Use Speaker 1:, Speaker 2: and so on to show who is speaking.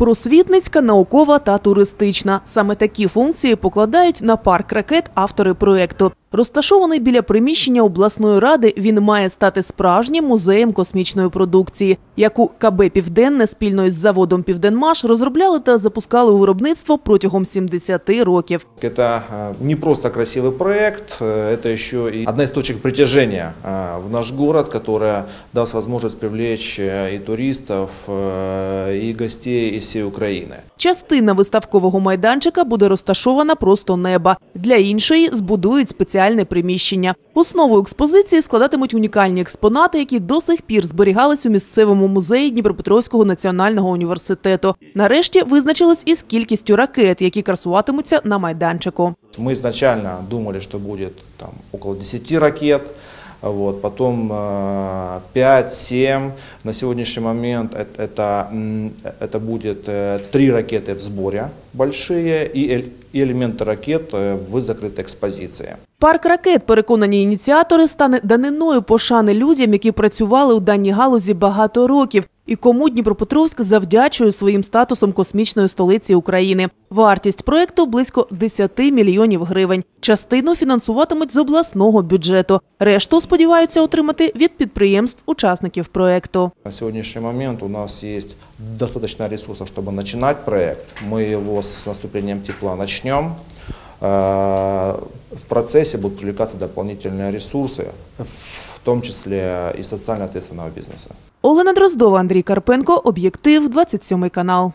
Speaker 1: Просвітницька, наукова та туристична. Саме такі функції покладають на парк ракет автори проєкту. Розташований біля приміщення обласної ради, він має стати справжнім музеєм космічної продукції, яку КБ Південне спільно із заводом Південмаш розробляли та запускали у виробництво протягом 70 років.
Speaker 2: Это э, не просто красивый проект, э, это еще и одна из точек притяжения э, в наш город, которая даст возможность привлечь э, и туристов, э, и гостей из всей Украины.
Speaker 1: Частина виставкового майданчика буде розташована просто неба. Для іншої збудують спеціальне приміщення. Основу експозиції складатимуть унікальні експонати, які до сих пір зберігались у місцевому музеї Дніпропетровського національного університету. Нарешті визначились із кількістю ракет, які красуватимуться на майданчику.
Speaker 2: Ми изначально думали, що буде там, около 10 ракет, вот, потом 5-7. На сегодняшний момент это, это, м, это будет э, три ракеты в сборе большие и, эль- и элементы ракет э, в закрытой экспозиции.
Speaker 1: Парк ракет, переконані ініціатори, стане даниною пошани людям, які працювали у даній галузі багато років, і кому Дніпропетровськ завдячує своїм статусом космічної столиці України. Вартість проекту близько 10 мільйонів гривень. Частину фінансуватимуть з обласного бюджету. Решту сподіваються отримати від підприємств-учасників проекту.
Speaker 2: На сегодняшний момент у нас есть достаточно ресурсов, чтобы начинать проект. Мы его с наступлением тепла начнем. Э, В процессе будут привлекаться дополнительные ресурсы, в том числе и социально ответственного бизнеса.
Speaker 1: Олена Дроздова, Андрій Карпенко, Об'єктив, 27 канал.